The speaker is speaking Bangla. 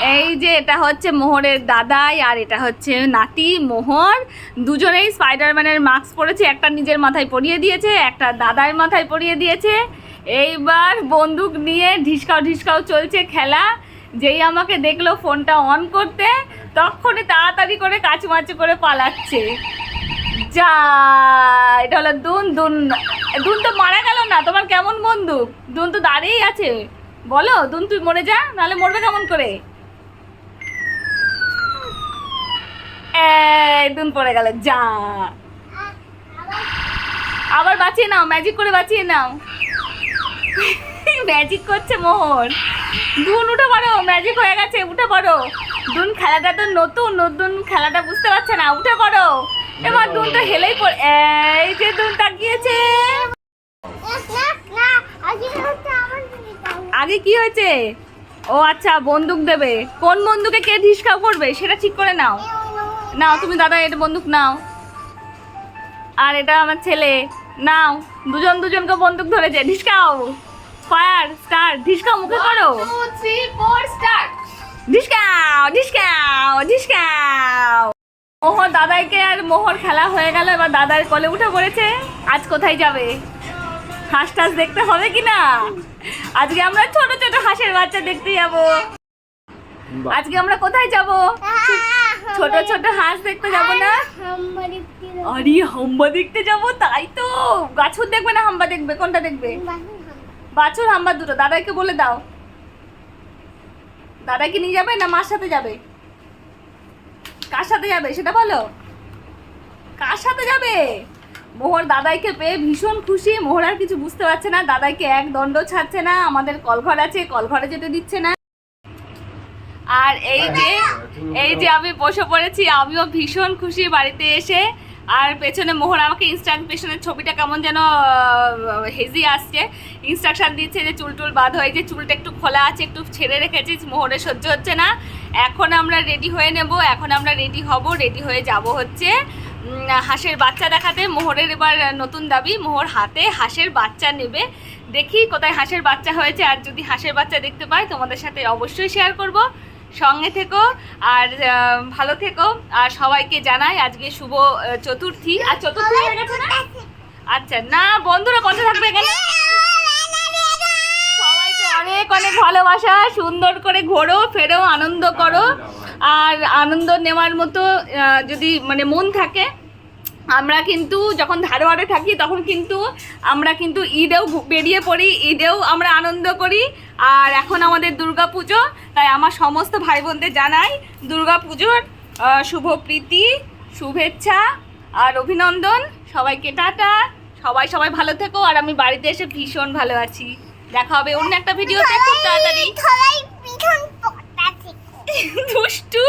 এই যে এটা হচ্ছে মোহরের দাদাই আর এটা হচ্ছে নাতি, মোহর। দুজনেই স্পাইডারম্যানের মাস্ক পরেছে, একটা নিজের মাথায় পরিয়ে দিয়েছে, একটা দাদার মাথায় পরিয়ে দিয়েছে। এইবার বন্দুক নিয়ে ঢিসকাও ঢিসকাও চলছে খেলা। যেই আমাকে দেখল ফোনটা অন করতে, তখনই তাড়াতাড়ি করে কাচুমাচু করে পালাচ্ছে। যা, এটা হলো দুন দুন দুন তো মারা গেল না, তোমার কেমন বন্দুক? দুন তো দাঁড়িয়েই আছে। বলো, দুন তুই মরে যা, নাহলে মরবে কেমন করে? এই, দুন পড়ে গেল, যা। আবার বাঁচিয়ে নাও ম্যাজিক করে বাঁচিয়ে নাও। ম্যাজিক করছে মোহন। দুন, উঠে পড়ো ম্যাজিক হয়ে গেছে, উঠে পড়ো। দুন, খেলাটা তো নতুন নতুন খেলাটা বুঝতে পারছে না, উঠে পড়ো। এবার দুন তো হেলেই পড়ে, এই যে দুন তাকিয়েছে। আগে কি হয়েছে? ও আচ্ছা বন্দুক দেবে। কোন বন্দুকে কে ধিসকাও করবে, সেটা ঠিক করে নাও। নাও তুমি দাদা এটা বন্দুক নাও। আর এটা আমার ছেলে। নাও দুজন দুজনকে বন্দুক ধরেছে। ধিসকাও ফায়ার স্টার ধিসকাও মুখে করো। ধিসকাও ধিসকাও ধিসকাও মোহর দাদাইকে আর মোহর খেলা হয়ে গেল এবার দাদার কোলে উঠে পড়েছে। আজ কোথায় যাবে? হাঁস টাস দেখতে হবে কি না? আজকে আমরা ছোট ছোট হাঁসের বাচ্চা দেখতে যাব। আজকে আমরা কোথায় যাব? ছোট ছোট হাঁস দেখতে যাব না? আরে হাম্বা দেখতে যাব। তাই তো। গাছুর দেখবে না হাম্বা দেখবে? কোনটা দেখবে? বাছুর হাম্বা। দুটো। দাদাকে বলে দাও। দাদাকে নিয়ে যাবে না মার সাথে যাবে? কার সাথে যাবে সেটা বলো। কার সাথে যাবে? মোহর দাদাইকে পেয়ে ভীষণ খুশি। মোহর আর কিছু বুঝতে পারছে না। দাদাইকে এক দণ্ড ছাড়ছে না। আমাদের কলঘর আছে। কলঘরে যেতে দিচ্ছে না। আর এই যে এই যে আমি বসে পড়েছি, আমিও ভীষণ খুশি বাড়িতে এসে। আর পেছনে মোহর আমাকে ইনস্ট্রাকশনের ছবিটা কেমন যেন হেজি আসছে। ইনস্ট্রাকশন দিচ্ছে যে চুল টুল বাঁধ হয়েছে চুলটা একটু খোলা আছে, একটু ছেড়ে রেখেছিস মোহরে সহ্য হচ্ছে না। এখন আমরা রেডি হয়ে নেব, এখন আমরা রেডি হব রেডি হয়ে যাব হচ্ছে হাঁসের বাচ্চা দেখাতে। মোহরের এবার নতুন দাবি, মোহর হাতে হাঁসের বাচ্চা নেবে। দেখি কোথায় হাঁসের বাচ্চা হয়েছে, আর যদি হাঁসের বাচ্চা দেখতে পাই, তোমাদের সাথে অবশ্যই শেয়ার করব। সঙ্গে থেকো আর ভালো থেকো। আর সবাইকে জানাই আজকে শুভ চতুর্থী। আর চতুর্থী হয়ে গেছে না? আচ্ছা না, বন্ধুরা কত থাকবে এখানে? সবাইকে অনেক অনেক ভালোবাসা, সুন্দর করে ঘোরো, ফেরো, আনন্দ করো। আর আনন্দ নেওয়ার মতো যদি মানে মন থাকে আমরা কিন্তু যখন ধারোয়ারে থাকি তখন কিন্তু আমরা কিন্তু ঈদেও বেরিয়ে পড়ি ঈদেও আমরা আনন্দ করি। আর এখন আমাদের দুর্গা পুজো তাই আমার সমস্ত ভাই বোনদের জানাই দুর্গা পুজোর শুভ প্রীতি শুভেচ্ছা আর অভিনন্দন। সবাইকে টাটা। সবাই সবাই ভালো থেকো আর আমি বাড়িতে এসে ভীষণ ভালো আছি। দেখা হবে অন্য একটা ভিডিওতে। খুব তাড়াতাড়ি। দুষ্টু।